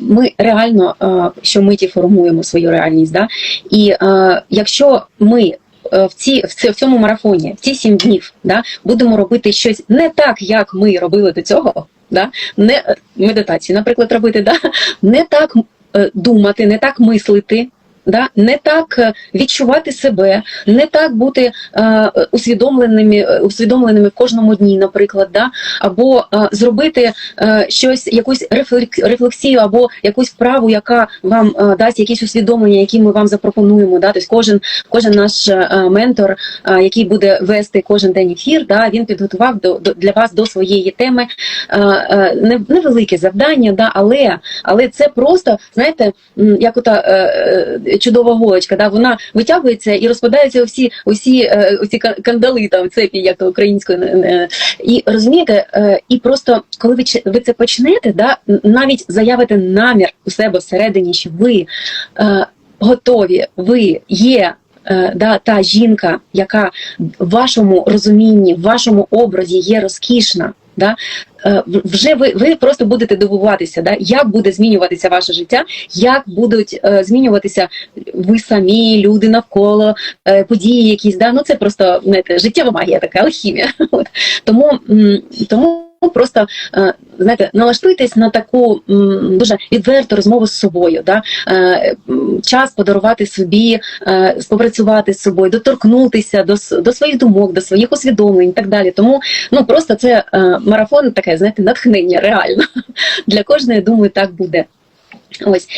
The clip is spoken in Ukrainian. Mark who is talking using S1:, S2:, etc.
S1: ми реально е, щомиті формуємо свою реальність. Да? І е, якщо ми е, в ці в цьому марафоні, в ці сім днів, да, будемо робити щось не так, як ми робили до цього, да, не медитацію, наприклад, робити, да, не так думати, не так мислити. Да, не так е, відчувати себе, не так бути е, усвідомленими, е, усвідомленими в кожному дні, наприклад, да, або е, зробити е, щось, якусь рефлек- рефлексію або якусь вправу, яка вам е, дасть якісь усвідомлення, які ми вам запропонуємо. Да? Тобто кожен, кожен наш е, ментор, е, який буде вести кожен день ефір, да, він підготував до, до, для вас до своєї теми е, е, не- невелике завдання, да, але, але це просто, знаєте, як ота е, е, чудова голочка, да, вона витягується і розпадаються усі, усі, е, усі кан- кандали, там, цепі, як то українською. е, е, і розумієте, е, і просто коли ви, ви це почнете, да, навіть заявите намір у себе всередині, що ви е, готові, ви є. е, Да, та жінка, яка в вашому розумінні, в вашому образі є розкішна, да, е, вже ви, ви просто будете дивуватися, да, як буде змінюватися ваше життя, як будуть е, змінюватися ви самі, люди навколо, е, події якісь. Да, ну це просто знаєте, життєва магія, така алхімія. От. Тому, м, просто е, знаєте, налаштуйтесь на таку дуже відверту розмову з собою. Да? Е, Час подарувати собі, е, спопрацювати з собою, доторкнутися до, до своїх думок, до своїх усвідомлень і так далі. Тому ну просто це е, марафон таке, знаєте, натхнення реально. Для кожної, думаю, так буде. Ось